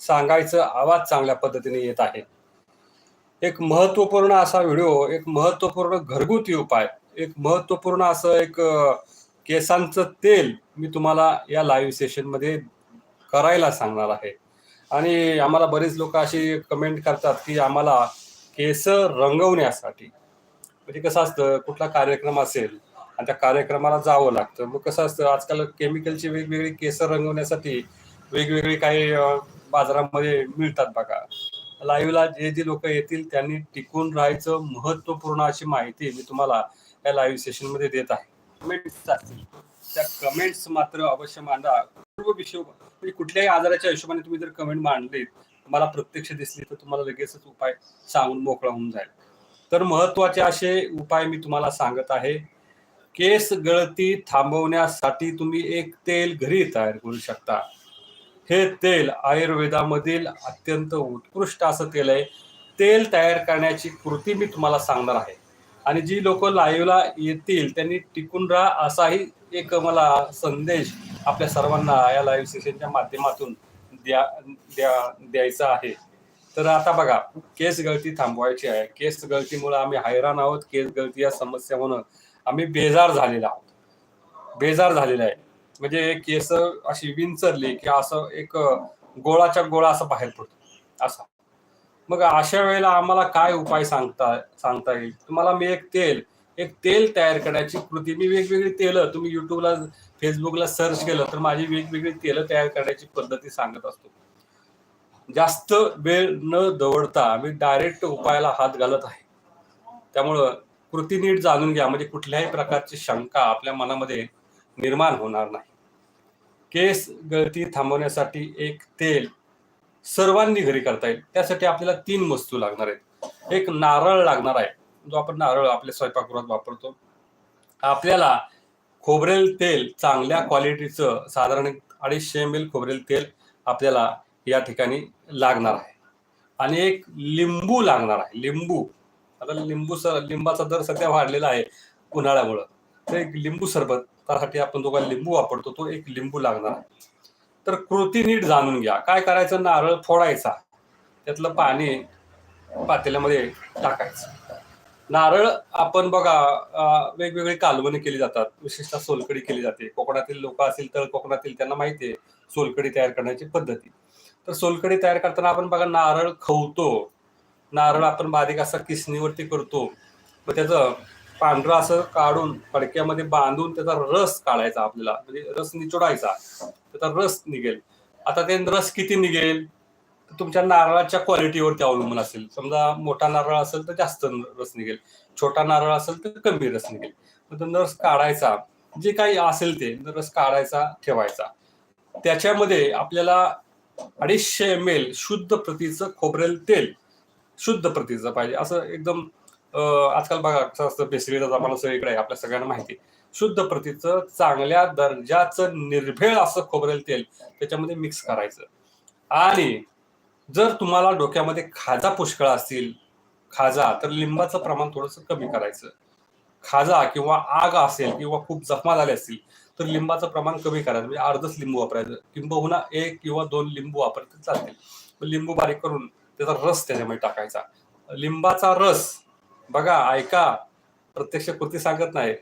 सांगायचं आवाज चांगल्या पद्धतीने येत आहे. एक महत्त्वपूर्ण असा व्हिडिओ एक महत्त्वपूर्ण घरगुती उपाय एक महत्त्वपूर्ण असं एक केसांचं तेल मी तुम्हाला या लाईव्ह सेशनमध्ये करायला सांगणार आहे. आणि आम्हाला बरेच लोक अशी कमेंट करतात की आम्हाला केस रंगवण्यासाठी. म्हणजे कसं असतं कुठला कार्यक्रम असेल आणि त्या कार्यक्रमाला जावं लागतं. मग कसं असतं आजकाल केमिकलची वेगवेगळी केस रंगवण्यासाठी वेगवेगळी काही बाजारामध्ये मिळतात बघा. लाईव्हला जे जे लोक येतील त्यांनी टिकून राहायचं महत्त्वपूर्ण अशी माहिती मी तुम्हाला या लाईव्ह सेशनमध्ये देत आहे. कमेंट्स असतील त्या कमेंट्स मात्र अवश्य मांडा. सर्व विषय म्हणजे कुठल्याही आजाराच्या हिशोबाने तुम्ही जर कमेंट मांडलीत मला प्रत्यक्ष दिसली तर तुम्हाला लगेचच उपाय सांगून मोकळा होऊन जाईल. तर महत्त्वाचे असे उपाय मी तुम्हाला सांगत आहे. केस गळती थांबवण्यासाठी तुम्ही एक तेल घरी तयार करू शकता. हे तेल आयुर्वेदामधील अत्यंत उत्कृष्ट असं तेल आहे. तेल तयार करण्याची कृती मी तुम्हाला सांगणार आहे. आणि जी लोक लाईव्हला येतील त्यांनी टिकून राहा असाही एक मला संदेश आपल्या सर्वांना या लाईव्ह सेशनच्या माध्यमातून द्या द्या द्यायचा आहे. तर आता बघा केस गळती थांबवायची आहे. केस गळतीमुळे आम्ही हैराण आहोत. केस गळती या म्हणून आम्ही बेजार झालेला आहोत. बेजार झालेला आहे. म्हणजे केस अशी विंचरली की असं एक गोळाच्या गोळा असं बाहेर पडतो. असा. मग अशा वेळेला आम्हाला काय उपाय सांगता सांगता येईल? तुम्हाला मी एक तेल एक तेल तयार करण्याची कृती मी वेगवेगळी तेलं तुम्ही युट्यूबला फेसबुकला सर्च केलं तर माझी वेगवेगळी तेलं तयार करण्याची पद्धती सांगत असतो. जास्त वेळ न दवडता मी डायरेक्ट उपायाला हात घालत आहे. त्यामुळं कृती नीट जाणून घ्या म्हणजे कुठल्याही प्रकारची शंका आपल्या मनामध्ये निर्माण होणार नाही. केस गळती थांबवण्यासाठी एक तेल सर्वांनी घरी करता येईल. त्यासाठी आपल्याला तीन वस्तू लागणार आहेत. एक नारळ लागणार आहे. जो आपण नारळ आपल्या स्वयंपाकगृहात वापरतो. आपल्याला खोबरेल तेल चांगल्या क्वालिटीचं साधारण अडीचशे एम एल खोबरेल तेल आपल्याला या ठिकाणी लागणार आहे. आणि एक लिंबू लागणार आहे. लिंबू. आता लिंबू सर लिंबाचा दर सध्या वाढलेला आहे उन्हाळ्यामुळं. तर एक लिंबू सरबत त्यासाठी आपण जो काही लिंबू वापरतो तो एक लिंबू लागणार. तर कृती नीट जाणून घ्या. काय करायचं? नारळ फोडायचा. त्यातलं पाणी पातेल्यामध्ये टाकायचं. नारळ आपण बघा वेगवेगळी कालवणी केली जातात. विशेषतः सोलकडी केली जाते. कोकणातील लोक असतील तर कोकणातील त्यांना माहिती आहे सोलकडी तयार करण्याची पद्धती. तर सोलकडी तयार करताना आपण बघा नारळ खवतो. नारळ आपण बारीक असा किसणीवरती करतो. मग त्याचं पांढरा असं काढून फडक्यामध्ये बांधून त्याचा रस काढायचा आपल्याला. म्हणजे रस निचोडायचा. त्याचा रस निघेल. आता ते रस किती निघेल? तुमच्या नारळाच्या क्वालिटीवरती अवलंबून असेल. समजा मोठा नारळ असेल तर जास्त रस निघेल. छोटा नारळ असेल तर कमी रस निघेल. रस काढायचा. जे काही असेल ते रस काढायचा ठेवायचा. त्याच्यामध्ये आपल्याला अडीचशे एम एल शुद्ध प्रतीचं खोबरेल तेल शुद्ध प्रतीचं पाहिजे. असं एकदम आजकाल बघा कसं असतं बेसरीचा जमाना सगळीकडे आहे आपल्या सगळ्यांना माहिती शुद्ध प्रतीचं चांगल्या दर्जाचं निर्भेळ असं खोबरेल तेल त्याच्यामध्ये मिक्स करायचं. आणि जर तुम्हाला डोक्यामध्ये खाजा पुष्कळ असतील खाजा तर लिंबाचं प्रमाण थोडंसं कमी करायचं. खाजा किंवा आग असेल किंवा खूप जखमा झाल्या असतील तर लिंबाचं प्रमाण कमी करायचं. म्हणजे अर्धच लिंबू वापरायचं. किंबहुना एक किंवा दोन लिंबू वापरले चालतील. लिंबू बारीक करून त्याचा रस त्याच्यामध्ये टाकायचा. लिंबाचा रस बघा ऐका. प्रत्यक्ष कृती सांगत नाही.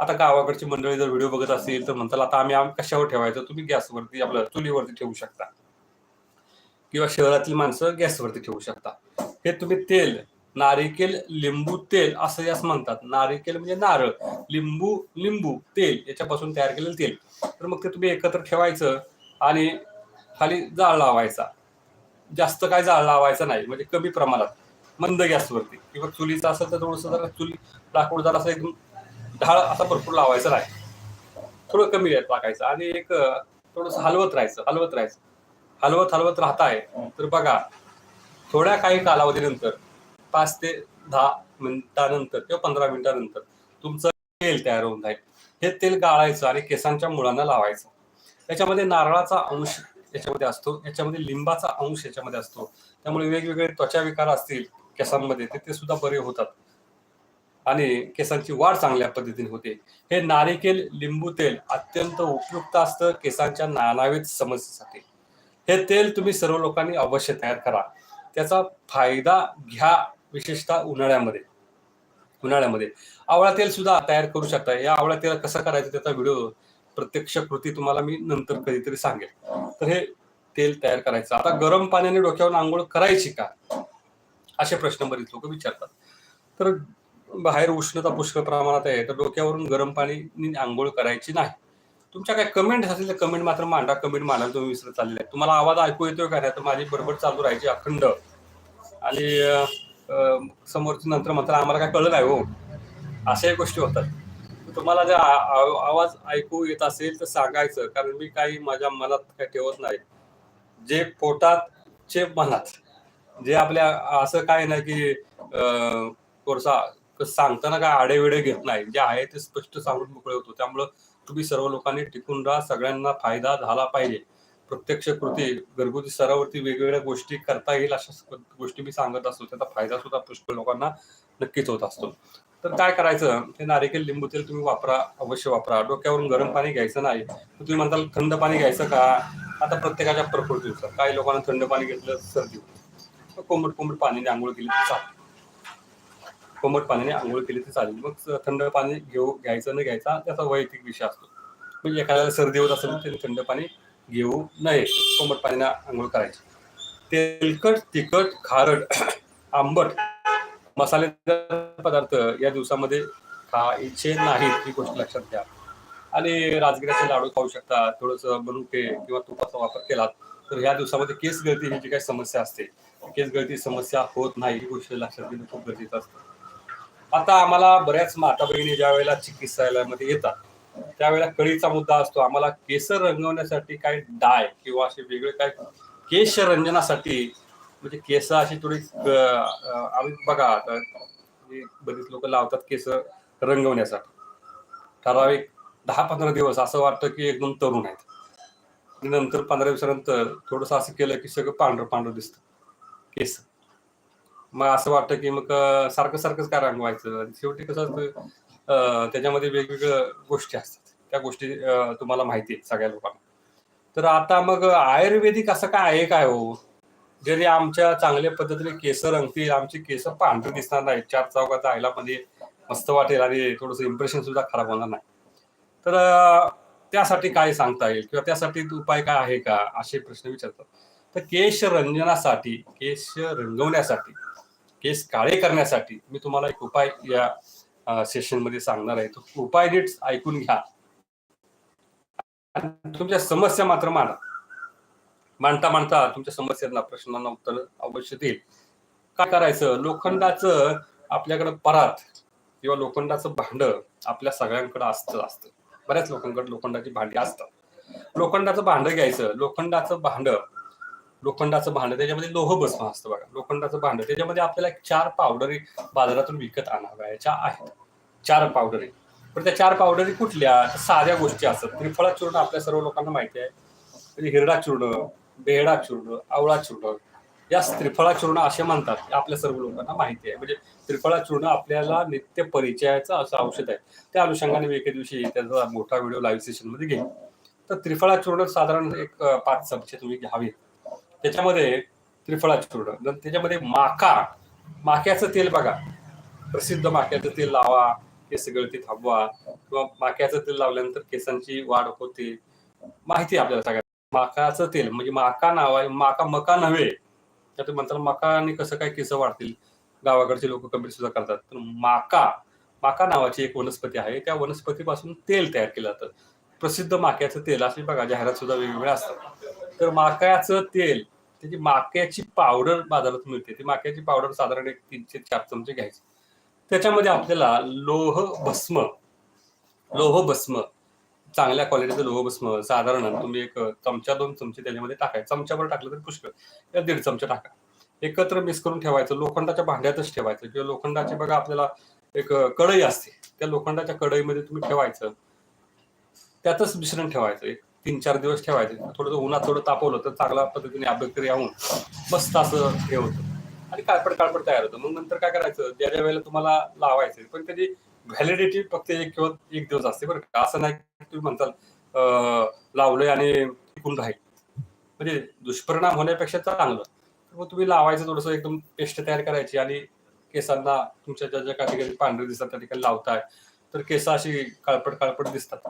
आता गावाकडची मंडळी जर व्हिडिओ बघत असतील तर म्हणतात आता आम्ही आम कशावर ठेवायचं? तुम्ही गॅसवरती आपलं चुलीवरती ठेवू शकता. किंवा शहरातील माणसं गॅसवरती ठेवू शकता. हे तुम्ही तेल नारिकेल लिंबू तेल असं यास म्हणतात. नारिकेल म्हणजे नारळ लिंबू लिंबू तेल याच्यापासून तयार केलेलं तेल. तर मग ते तुम्ही एकत्र ठेवायचं आणि खाली जाळ लावायचा. जास्त काय जाळ लावायचा नाही म्हणजे कमी प्रमाणात. मंद गॅसवरती. किंवा चुलीचं असेल तर थोडंसं जरा चुली लाकूड जरा असं एकदम ढाळ असा भरपूर लावायचा नाही. थोडं कमी टाकायचं आणि एक थोडंसं हलवत राहायचं हलवत राहायचं. हलवत हलवत राहताय तर बघा थोड्या काही कालावधीनंतर पाच ते दहा मिनिटानंतर किंवा पंधरा मिनिटानंतर तुमचं तेल तयार होऊन जाईल. हे तेल गाळायचं आणि केसांच्या मुळांना लावायचं. याच्यामध्ये नारळाचा अंश याच्यामध्ये असतो याच्यामध्ये लिंबाचा अंश याच्यामध्ये असतो. त्यामुळे वेगवेगळे त्वचा विकार असतील केसांमध्ये ते ते सुद्धा बरे होतात. आणि केसांची वाढ चांगल्या पद्धतीने होते. हे नारिकेल लिंबू तेल अत्यंत उपयुक्त असतं केसांच्या नानावेत समस्येसाठी. हे तेल तुम्ही सर्व लोकांनी अवश्य तयार करा. त्याचा फायदा घ्या विशेषतः उन्हाळ्यामध्ये. उन्हाळ्यामध्ये. आवळा तेल सुद्धा तयार करू शकता. या आवळा तेल कसं करायचं त्याचा व्हिडिओ प्रत्यक्ष कृती तुम्हाला मी नंतर कधीतरी सांगेल. तर हे तेल तयार करायचं. आता गरम पाण्याने डोक्यावर आंघोळ करायची का? असे प्रश्न बरेच लोक विचारतात. तर बाहेर उष्णता पुष्कळ प्रमाणात आहे तर डोक्यावरून गरम पाणी आंघोळ करायची नाही. तुमच्या काय कमेंट असेल तर कमेंट मात्र मांडा कमेंट मांडायला तुम्ही विसरत चाललेले आहे तुम्हाला आवाज ऐकू येतोय का? नाही तर माझी बरोबर चालू राहायची अखंड. आणि अं, समोरची नंतर मात्र आम्हाला काय कळलं नाही हो. अशाही गोष्टी होतात. तुम्हाला जर आ- आवाज ऐकू येत असेल तर सांगायचं कारण मी काही माझ्या मनात काही ठेवत नाही. जे पोटात चे मनात. जे आपल्या असं काय ना की अं, सांगताना काय आडेविडे घेत नाही. जे आहे ते स्पष्ट सांगून मोकळे होतो. त्यामुळं तुम्ही सर्व लोकांनी टिकून राहा. सगळ्यांना फायदा झाला पाहिजे. प्रत्यक्ष कृती घरगुती स्तरावरती वेगवेगळ्या गोष्टी करता येईल अशा गोष्टी मी सांगत असतो. त्याचा फायदा सुद्धा पुष्कळ लोकांना नक्कीच होत असतो. तर काय करायचं? ते नारिकेल लिंबू तेल तुम्ही वापरा अवश्य वापरा. डोक्यावरून गरम पाणी घ्यायचं नाही. तर तुम्ही म्हणताल थंड पाणी घ्यायचं का? आता प्रत्येकाच्या प्रकृतीनुसार. काही लोकांना थंड पाणी घेतलं सर्दी. कोमट कोमट पाण्याने आंघोळ केली तर चालेल. कोमट पाण्याने आंघोळ केली तर चालेल. मग थंड पाणी घेऊ घ्यायचं न घ्यायचा त्याचा वैयक्तिक विषय असतो. म्हणजे एखाद्याला सर्दी होत असेल तर थंड पाणी घेऊ नये. कोमट पाण्याने आंघोळ करायची. तेलकट तिखट खारट आंबट मसालेदार पदार्थ या दिवसामध्ये खायचे नाहीत ही गोष्ट लक्षात घ्या. आणि राजगिराचे लाडू खाऊ शकता. थोडंसं मनुके किंवा तुपाचा वापर केलात तर ह्या दिवसामध्ये केस गळती ही जी काही समस्या असते केस गळती समस्या होत नाही ही गोष्ट लक्षात घेणं खूप गरजेचं असतं. आता आम्हाला बऱ्याच माता बहिणी ज्या वेळेला चिकित्सालयामध्ये येतात त्यावेळेला कळीचा मुद्दा असतो आम्हाला केस रंगवण्यासाठी काही डाय किंवा असे वेगळे काय केश रंजनासाठी म्हणजे केस अशी थोडी आम्ही बघा आता बरीच लोक लावतात केस रंगवण्यासाठी. ठराविक दहा पंधरा दिवस असं वाटतं की एकदम तरुण आहेत. आणि नंतर पंधरा दिवसानंतर थोडंसं असं केलं की सगळं पांढरं पांढरं दिसतं. केस. मग असं वाटतं की मग सारखं सारखंच काय रंगवायचं? शेवटी कसं असतं त्याच्यामध्ये वेगवेगळ्या गोष्टी असतात. त्या गोष्टी तुम्हाला माहिती आहेत सगळ्या लोकांना. तर आता मग आयुर्वेदिक असं काय आहे काय हो? जरी आमच्या चांगल्या पद्धतीने केस रंगतील आमची केस पांढरी दिसणार नाही चार चौकात आयला मध्ये म्हणजे मस्त वाटेल आणि थोडंसं इम्प्रेशन सुद्धा खराब होणार नाही. तर त्यासाठी काय सांगता येईल? किंवा त्यासाठी उपाय काय आहे का? असे प्रश्न विचारतात. तर केश रंजनासाठी केश रंगवण्यासाठी केस काळे करण्यासाठी मी तुम्हाला एक उपाय या सेशनमध्ये सांगणार आहे. तो उपाय नीट ऐकून घ्या. तुमच्या समस्या मात्र मांडा. मांडता मांडता तुमच्या समस्यांना प्रश्नांना उत्तर अवश्य देईल. काय करायचं? लोखंडाचं आपल्याकडे परात किंवा लोखंडाचं भांड आपल्या सगळ्यांकडे असतं असतं. बऱ्याच लोकांकडे लोखंडाची भांडी असतात. लोखंडाचं भांड घ्यायचं लोखंडाचं भांड लोखंडाचं भांड त्याच्यामध्ये लोह भस्म असतं बघा. लोखंडाचं भांड त्याच्यामध्ये आपल्याला चार पावडरी बाजारातून विकत आणाव्याच्या आहेत. चार पावडरी. पण त्या चार पावडरी कुठल्या? साध्या गोष्टी असतात. त्रिफळा चूर्ण आपल्या सर्व लोकांना माहिती आहे. म्हणजे हिरडा चूर्ण बेहडा चूर्ण आवळा चूर्ण या त्रिफळा चूर्ण असे म्हणतात आपल्या सर्व लोकांना माहिती आहे. म्हणजे त्रिफळा चूर्ण आपल्याला नित्य परिचयाचं असं औषध आहे. त्या अनुषंगाने मी एके दिवशी त्याचा मोठा व्हिडिओ लाईव्ह सेशनमध्ये घेईन. तर त्रिफळा चूर्ण साधारण एक पाच चमचे तुम्ही घ्यावे. त्याच्यामध्ये त्रिफळा चूर्ण त्याच्यामध्ये माका माक्याचं तेल बघा. प्रसिद्ध माक्याचं तेल लावा केस गळती थांबवा किंवा माक्याचं तेल लावल्यानंतर केसांची वाढ होते. माहिती आहे आपल्याला सगळ्या माकाचं तेल म्हणजे माका नाव आहे माका मका नव्हे त्यात म्हणतात आणि कसं काय केस वाढतील? गावाकडचे लोक कमेंट सुद्धा करतात. तर माका माका नावाची एक वनस्पती आहे. त्या वनस्पतीपासून तेल तयार केलं जातं. प्रसिद्ध माक्याचं तेल असे बघा जाहिरात सुद्धा वेगवेगळ्या असतात. तर माक्याचं तेल त्याची माक्याची पावडर बाजारात मिळते. ती माक्याची पावडर साधारण एक तीनशे चार चमचे घ्यायची. त्याच्यामध्ये आपल्याला लोह भस्म लोह भस्म चांगल्या क्वालिटीचं लोह भस्म साधारण तुम्ही एक चमचा दोन चमचे त्याच्यामध्ये टाकायचं चमच्यावर टाकलं तर पुष्कळ. किंवा दीड चमचा टाका. एकत्र मिक्स करून ठेवायचं. लोखंडाच्या भांड्यातच ठेवायचं. किंवा लोखंडाची बघा आपल्याला एक कढई असते. त्या लोखंडाच्या कढईमध्ये तुम्ही ठेवायचं. त्यातच मिश्रण ठेवायचं. एक तीन चार दिवस ठेवायचं. थोडं उन्हात थोडं तापवलं तर चांगल्या पद्धतीने अभ्यक्रिया होऊन मस्त असं हे होतं. आणि काळपड काळपड तयार होतं. मग नंतर काय करायचं? ज्या ज्या वेळेला तुम्हाला लावायचं पण त्याची व्हॅलिडिटी फक्त एक किंवा एक दिवस असते बरं का. असं नाही तुम्ही म्हणताल लावलंय आणि टिकून राहील. म्हणजे दुष्परिणाम होण्यापेक्षा चांगलं. तर मग तुम्ही लावायचं थोडंसं एकदम पेस्ट तयार करायची आणि केसांना तुमच्या ज्या ज्या काही ठिकाणी पांढरे दिसतात त्या ठिकाणी लावताय तर केस अशी काळपट काळपट दिसतात.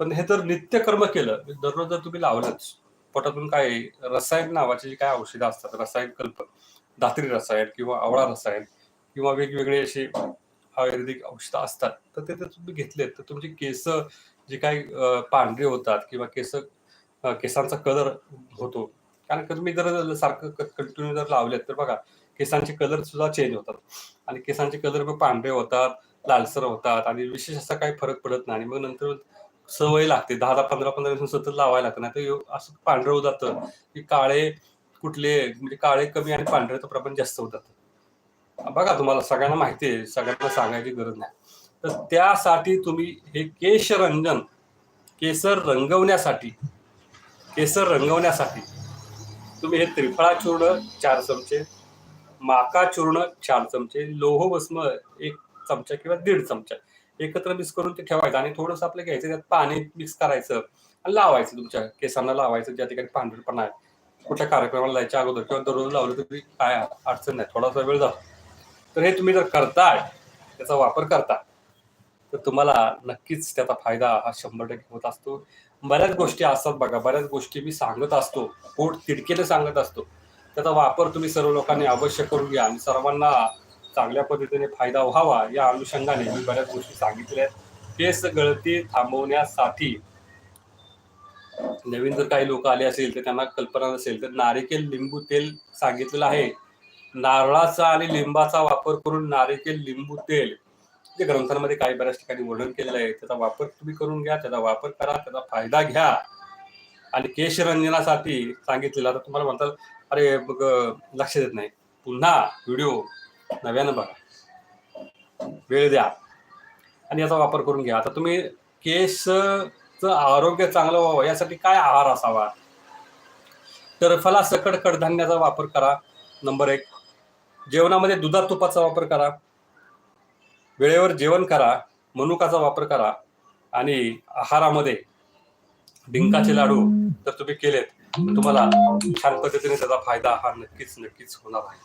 पण हे तर नित्यकर्म केलं दररोज जर तुम्ही लावलंच पोटातून काय रसायन नावाची जी काय औषधं असतात रसायन कल्प दात्री रसायन किंवा आवळा रसायन किंवा वेगवेगळे असे आयुर्वेदिक औषधं असतात तर ते जर तुम्ही घेतलेत तर तुमची केस जे काही पांढरे होतात किंवा केस केसांचा कलर होतो. कारण तुम्ही जर सारखं कंटिन्यू जर लावलेत तर बघा केसांचे कलर सुद्धा चेंज होतात. आणि केसांचे कलर मग पांढरे होतात लालसर होतात आणि विशेष असा काही फरक पडत नाही. आणि मग नंतर सवय लागते. दहा दहा पंधरा पंधरा दिवस सतत लावायला लागतं. नाही तर असं पांढरं होत जातं की काळे कुठले म्हणजे काळे कमी आणि पांढऱ्याचं प्रमाण जास्त होतात. बघा तुम्हाला सगळ्यांना माहिती आहे. सगळ्यांना सांगायची गरज नाही. तर त्यासाठी तुम्ही हे केशरंजन केसर रंगवण्यासाठी केसर रंगवण्यासाठी तुम्ही हे त्रिफळा चूर्ण चार चमचे माका चूर्ण चार चमचे लोह भस्म एक चमचा किंवा दीड चमचा एकत्र मिक्स करून ते ठेवायचं आणि थोडंसं आपलं घ्यायचं त्यात पाणी मिक्स करायचं आणि लावायचं तुमच्या केसांना लावायचं ज्या ठिकाणी पांढरपणा आहे कुठल्या कार्यक्रमाला जायच्या अगोदर किंवा दररोज लावलं तरी काय अडचण नाही थोडासा वेळ जातो. तर हे तुम्ही जर करताय त्याचा वापर करता तर तुम्हाला नक्कीच त्याचा फायदा हा शंभर टक्के होत असतो. बऱ्याच गोष्टी असतात बघा बऱ्याच गोष्टी मी सांगत असतो पोट तिडकेने सांगत असतो. त्याचा वापर तुम्ही सर्व लोकांनी अवश्य करून घ्या आणि सर्वांना चांगल्या पद्धतीने फायदा व्हावा या अनुषंगाने मी बऱ्याच गोष्टी सांगितल्या आहेत. केस गळती थांबवण्यासाठी नवीन जर काही लोक आले असेल तर त्यांना कल्पना नसेल तर नारिकेल लिंबू तेल सांगितलेलं आहे. नारळाचा आणि लिंबाचा वापर करून नारिकेल लिंबू तेल जे ग्रंथांमध्ये काही बऱ्याच ठिकाणी वर्णन केलेलं आहे. त्याचा वापर तुम्ही करून घ्या त्याचा वापर करा त्याचा फायदा घ्या. आणि केशरंजनासाठी सांगितलेलं आता तुम्हाला म्हणतात अरे मग लक्ष देत नाही. पुन्हा व्हिडिओ नव्यानं बघा. वेळ द्या. आणि याचा वापर करून घ्या. आता तुम्ही केसचं आरोग्य चांगलं व्हावं यासाठी काय आहार असावा? तर फला सकट कडधान्याचा वापर करा नंबर एक. जेवणामध्ये दुधात तुपाचा वापर करा. वेळेवर जेवण करा मनुकाचा वापर करा आणि आहारामध्ये डिंकाचे लाडू जर तुम्ही केलेत. तुम्हाला छान पद्धतीने त्याचा फायदा हा नक्कीच नक्कीच होणार आहे.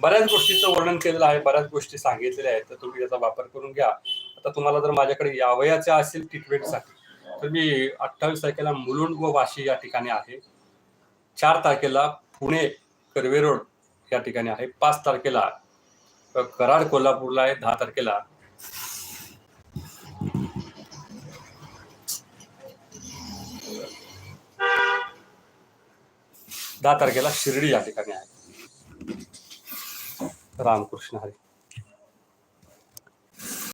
बऱ्याच गोष्टीचं वर्णन केलेलं आहे बऱ्याच गोष्टी सांगितलेल्या आहेत तर तुम्ही त्याचा वापर करून घ्या. आता तुम्हाला जर माझ्याकडे यावयाच्या असेल ट्रीटमेंटसाठी तर मी अठ्ठावीस तारखेला मुलुंड व वाशी या ठिकाणी आहे. चार तारखेला पुणे कर्वे रोड या ठिकाणी आहे. पाच तारखेला कराड कोल्हापूरला आहे. दहा तारखेला दहा तारखेला शिर्डी या ठिकाणी आहे. रामकृष्ण हरी.